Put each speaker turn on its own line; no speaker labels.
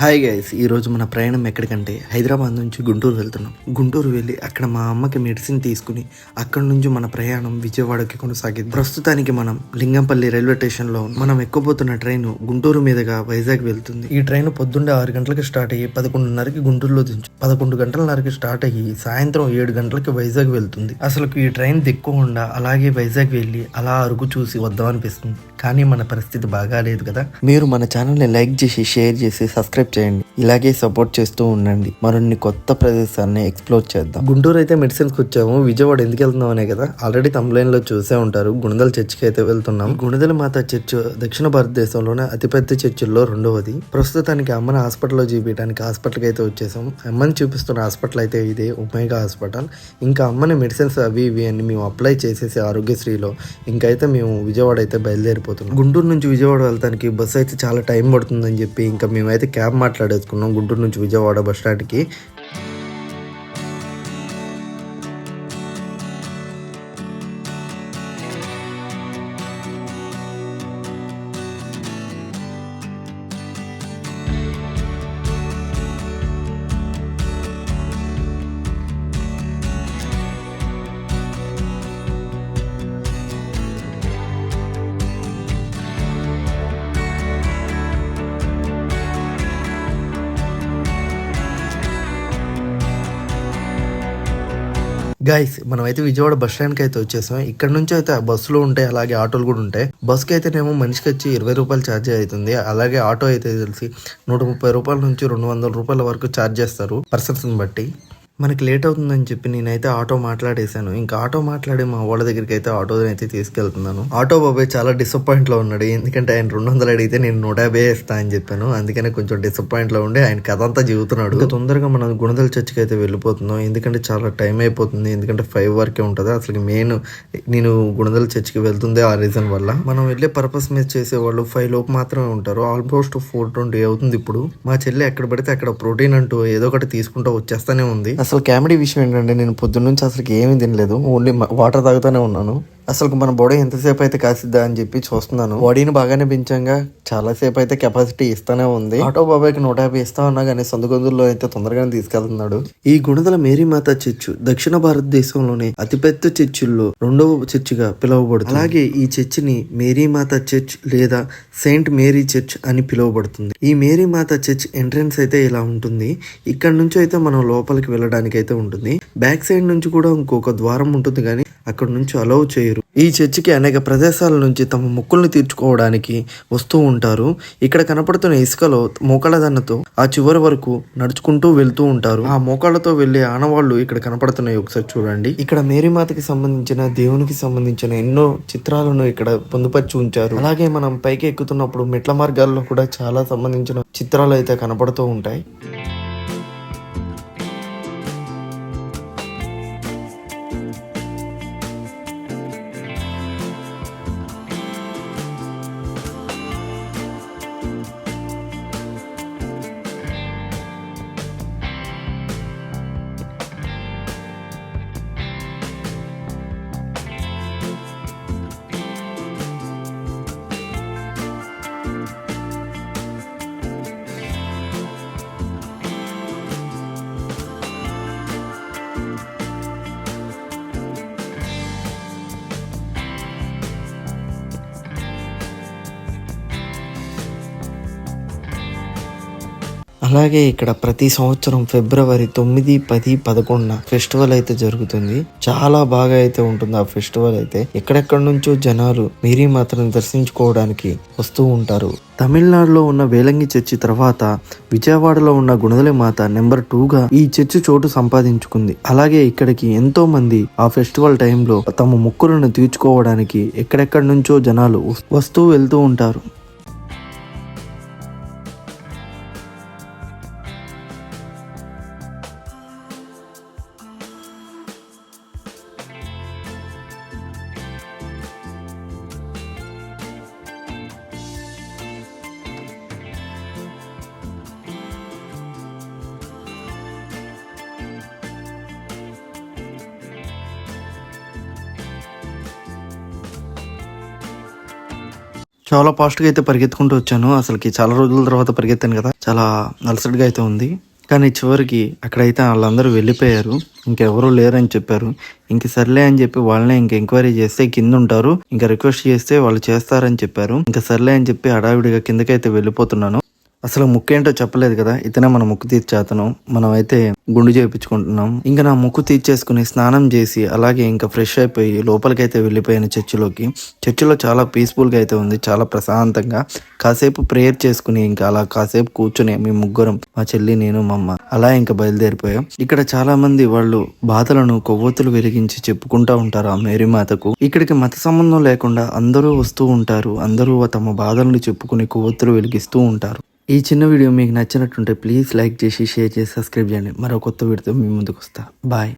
Hi guys ఈ రోజు మన ప్రయాణం ఎక్కడికంటే హైదరాబాద్ నుంచి గుంటూరు వెళ్తున్నాం. గుంటూరు వెళ్ళి అక్కడ మా అమ్మకి మెడిసిన్ తీసుకుని అక్కడ నుంచి మన ప్రయాణం విజయవాడకి కొనసాగింది ప్రస్తుతానికి మనం లింగంపల్లి రైల్వే స్టేషన్లో మనం ఎక్కబోతున్న ట్రైన్ గుంటూరు మీదుగా వైజాగ్ వెళ్తుంది. ఈ ట్రైన్ పొద్దున్నే ఆరు గంటలకు స్టార్ట్ అయ్యి పదకొండున్నరకి గుంటూరులో దించు. పదకొండు గంటలన్నరకి స్టార్ట్ అయ్యి సాయంత్రం ఏడు గంటలకి వైజాగ్ వెళ్తుంది. అసలు ఈ ట్రైన్ దిక్కకుండా అలాగే వైజాగ్ వెళ్ళి అలా అరుగు చూసి వద్దాం అనిపిస్తుంది కానీ మన పరిస్థితి బాగాలేదు కదా. మీరు మన ఛానల్ని లైక్ చేసి షేర్ చేసి సబ్స్క్రైబ్ చేయండి. ఇలాగే సపోర్ట్ చేస్తూ ఉండండి. మరిన్ని కొత్త ప్రదేశాన్ని ఎక్స్ప్లోర్ చేద్దాం. గుంటూరు అయితే మెడిసిన్స్కి వచ్చాము. విజయవాడ ఎందుకు వెళ్తున్నాం అనే కదా. ఆల్రెడీ తమ్లైన్లో చూసే ఉంటారు. గుణదల చర్చికి అయితే వెళ్తున్నాం. గుణదల మాత చర్చ్ దక్షిణ భారతదేశంలోనే అతిపెద్ద చర్చిల్లో రెండవది. ప్రస్తుతానికి అమ్మని హాస్పిటల్లో చూపించడానికి హాస్పిటల్కి అయితే వచ్చేసాం. అమ్మని చూపిస్తున్న హాస్పిటల్ అయితే ఇదే ఉమేగా హాస్పిటల్. ఇంకా అమ్మని మెడిసిన్స్ అవి ఇవి అని మేము అప్లై చేసేసి ఆరోగ్యశ్రీలో. ఇంకైతే మేము విజయవాడ అయితే వెళ్ళిపోతున్నాం. గుంటూరు నుంచి విజయవాడ వెళ్తానికి బస్సు అయితే చాలా టైం పడుతుందని చెప్పి ఇంకా మేమైతే క్యాబ్ మాట్లాడేసుకున్నాం గుంటూరు నుంచి విజయవాడ బస్ స్టాండ్కి. గైస్ మనమైతే విజయవాడ బస్ స్టాండ్కి అయితే వచ్చేసాం. ఇక్కడ నుంచి అయితే బస్సులు ఉంటాయి అలాగే ఆటోలు కూడా ఉంటాయి. బస్కి అయితేనేమో మనిషికి వచ్చి ఇరవై రూపాయలు ఛార్జ్ అవుతుంది. అలాగే ఆటో అయితే తెలిసి నూట ముప్పై రూపాయల నుంచి రెండు వందల రూపాయల వరకు ఛార్జ్ చేస్తారు పర్సన్స్ బట్టి. మనకి లేట్ అవుతుందని చెప్పి నేనైతే ఆటో మాట్లాడేశాను. ఇంకా ఆటో మాట్లాడి మా వాళ్ళ దగ్గరికి అయితే ఆటోని అయితే తీసుకెళ్తున్నాను. ఆటో బాబాయ్ చాలా డిసప్పాయింట్లో ఉన్నాడు. ఎందుకంటే ఆయన రెండు వందలు అడిగితే నేను నూట యాభై ఇస్తా అని చెప్పాను. అందుకనే కొంచెం డిసప్పాయింట్లో ఉండి ఆయన కథ అంతా చెబుతున్నాడు. తొందరగా మనం గుణదల చర్చికి అయితే వెళ్ళిపోతున్నాం. ఎందుకంటే చాలా టైం అయిపోతుంది. ఎందుకంటే ఫైవ్ వరకే ఉంటుంది. అసలు మెయిన్ నేను గుణదల చర్చికి వెళ్తుంది ఆ రీజన్ వల్ల. మనం వెళ్ళే పర్పస్ మీద చేసేవాళ్ళు ఫైవ్ లోపు మాత్రమే ఉంటారు. ఆల్మోస్ట్ ఫోర్ ట్వంటీ అవుతుంది ఇప్పుడు. మా చెల్లి ఎక్కడ పడితే అక్కడ ప్రోటీన్ అంటూ ఏదో ఒకటి తీసుకుంటూ వచ్చేస్తానే ఉంది. అసలు కామెడీ విషయం ఏంటంటే నేను పొద్దున్న నుంచి అసలు ఏమీ తినలేదు. ఓన్లీ వాటర్ తాగుతూనే ఉన్నాను. అసలు మన బాడీ ఎంతసేపు అయితే కాసిద్దా అని చెప్పి చూస్తున్నాను. బాడీని బాగానే పెంచాగా. చాలా సేపు అయితే కెపాసిటీ ఇస్తానే ఉంది. ఆటో బాబాయ్కి నూట యాభై ఇస్తా ఉన్నా కానీ సందుగొందుల్లో అయితే తొందరగానే తీసుకెళ్తున్నాడు. ఈ గుణదల మేరీమాత చర్చ్ దక్షిణ భారతదేశంలోని అతిపెద్ద చర్చిల్లో రెండవ చర్చిగా పిలువబడుతుంది. అలాగే ఈ చర్చిని మేరీమాత చర్చ్ లేదా సెయింట్ మేరీ చర్చ్ అని పిలువబడుతుంది. ఈ మేరీమాత చర్చ్ ఎంట్రన్స్ అయితే ఇలా ఉంటుంది. ఇక్కడ నుంచి అయితే మనం లోపలికి వెళ్ళడానికి అయితే ఉంటుంది. బ్యాక్ సైడ్ నుంచి కూడా ఇంకొక ద్వారం ఉంటుంది కానీ అక్కడ నుంచి అలౌ చేయరు. ఈ చర్చికి అనేక ప్రదేశాల నుంచి తమ మొక్కుల్ని తీర్చుకోవడానికి వస్తూ ఉంటారు. ఇక్కడ కనపడుతున్న ఇసుకలో మోకాళ్ళదన్నతో ఆ చివరి వరకు నడుచుకుంటూ వెళ్తూ ఉంటారు. ఆ మోకాళ్ళతో వెళ్ళే ఆనవాళ్ళు ఇక్కడ కనపడుతున్నాయి ఒకసారి చూడండి. ఇక్కడ మేరీమాతకి సంబంధించిన దేవునికి సంబంధించిన ఎన్నో చిత్రాలను ఇక్కడ పొందుపరిచి ఉంచారు. అలాగే మనం పైకి ఎక్కుతున్నప్పుడు మెట్ల మార్గాల్లో కూడా చాలా సంబంధించిన చిత్రాలు అయితే కనపడుతూ ఉంటాయి. అలాగే ఇక్కడ ప్రతి సంవత్సరం ఫిబ్రవరి తొమ్మిది పది పదకొండున ఫెస్టివల్ అయితే జరుగుతుంది. చాలా బాగా అయితే ఉంటుంది ఆ ఫెస్టివల్ అయితే. ఎక్కడెక్కడి నుంచో జనాలు మీరీ మాత్రం దర్శించుకోవడానికి వస్తూ ఉంటారు. తమిళనాడులో ఉన్న వేలంగి చర్చి తర్వాత విజయవాడలో ఉన్న గుణదల మాత నెంబర్ టూగా ఈ చర్చి చోటు సంపాదించుకుంది. అలాగే ఇక్కడికి ఎంతో మంది ఆ ఫెస్టివల్ టైంలో తమ మొక్కులను తీర్చుకోవడానికి ఎక్కడెక్కడి నుంచో జనాలు వస్తూ వెళ్తూ ఉంటారు. చాలా ఫాస్ట్గా అయితే పరిగెత్తుకుంటూ వచ్చాను. అసలుకి చాలా రోజుల తర్వాత పరిగెత్తాను కదా. చాలా అలసటగా అయితే ఉంది. కానీ చివరికి అక్కడైతే వాళ్ళందరూ వెళ్ళిపోయారు. ఇంకెవరూ లేరని చెప్పారు. ఇంక సర్లే అని చెప్పి వాళ్ళనే ఇంక ఎంక్వైరీ చేస్తే కింద ఉంటారు ఇంకా రిక్వెస్ట్ చేస్తే వాళ్ళు చేస్తారని చెప్పారు. ఇంకా సర్లే అని చెప్పి హడావిడిగా కిందకైతే వెళ్ళిపోతున్నాను. అసలు ముక్కు ఏంటో చెప్పలేదు కదా. ఇతనే మన ముక్కు తీర్చేతను. మనం అయితే గుండు చేయించుకుంటున్నాం ఇంకా నా ముక్కు తీర్చేసుకుని స్నానం చేసి అలాగే ఇంకా ఫ్రెష్ అయిపోయి లోపలికైతే వెళ్ళిపోయాను చర్చిలోకి. చర్చిలో చాలా పీస్ఫుల్గా అయితే ఉంది. చాలా ప్రశాంతంగా. కాసేపు ప్రేయర్ చేసుకుని ఇంకా అలా కాసేపు కూర్చుని మేము ముగ్గురం మా చెల్లి నేను మా అమ్మ అలా ఇంకా బయలుదేరిపోయాం. ఇక్కడ చాలా మంది వాళ్ళు బాధలను కొవ్వొత్తులు వెలిగించి చెప్పుకుంటా ఉంటారు ఆ మేరీ మాతకు. ఇక్కడికి మత సంబంధం లేకుండా అందరూ వస్తూ ఉంటారు. అందరూ తమ బాధలను చెప్పుకుని కొవ్వొత్తులు వెలిగిస్తూ ఉంటారు. ఈ చిన్న వీడియో మీకు నచ్చినట్టుంటే ప్లీజ్ లైక్ చేసి షేర్ చేసి సబ్స్క్రైబ్ చేయండి. మరో కొత్త వీడియోతో మీ ముందుకు వస్తా. బాయ్.